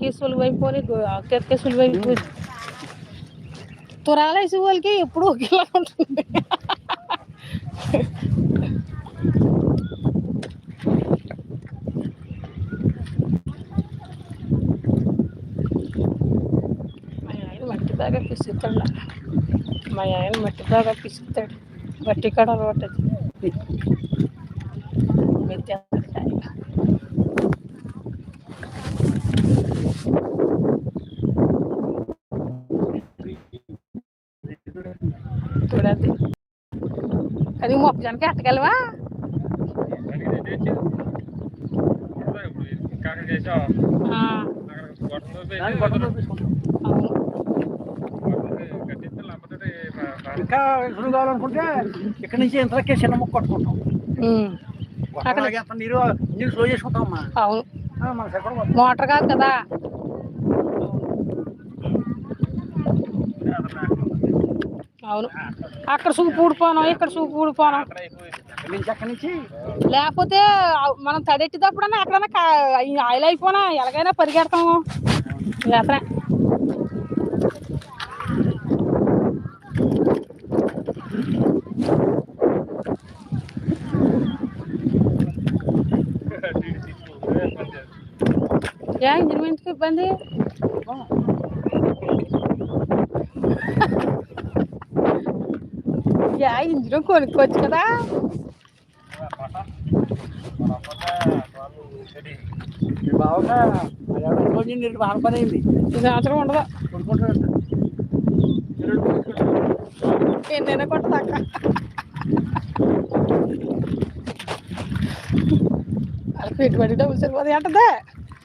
కేసులు అయిపోయి అక్కడ కేసులు అయిపోయి తురాలేసి వాళ్ళకి ఎప్పుడు ఒకేలా ఉంటుంది మా ఆయన మట్టి బాగా పిసుకుతాడు మా ఆయన మట్టి బాగా పిసుకుతాడు మట్టి కాడ అలవాటది మెత్తకాయ చూడండి. అది మొక్కజొన్నకి ఎట్టగలవా ఇంకా సులువు కావాలనుకుంటే ఇక్కడ నుంచి ఇంతకే చిన్న ముక్క కొట్టుకుంటాం. నీరు నీరు స్లో చేసుకుంటాం అమ్మా అవును మోటార్ కాదు కదా. అవును. అక్కడ చూపు ఊడిపోను ఇక్కడ చూపు ఊడిపోను. లేకపోతే మనం తడెట్టేటప్పుడన్నా ఎక్కడన్నా ఆయిల్ అయిపోనా? ఎలాగైనా పరిగెడతాము. వేతనే యా ఇంజిన్ ఎందుకు ఇబ్బంది యా ఇంజిన్ కొనుక్కోవచ్చు కదా సంవత్సరం ఉండదు ఎన్నైనా కొట్టదాకా వాళ్ళకి పెట్టుబడి డబ్బులు సరిపోతాయి అంటదే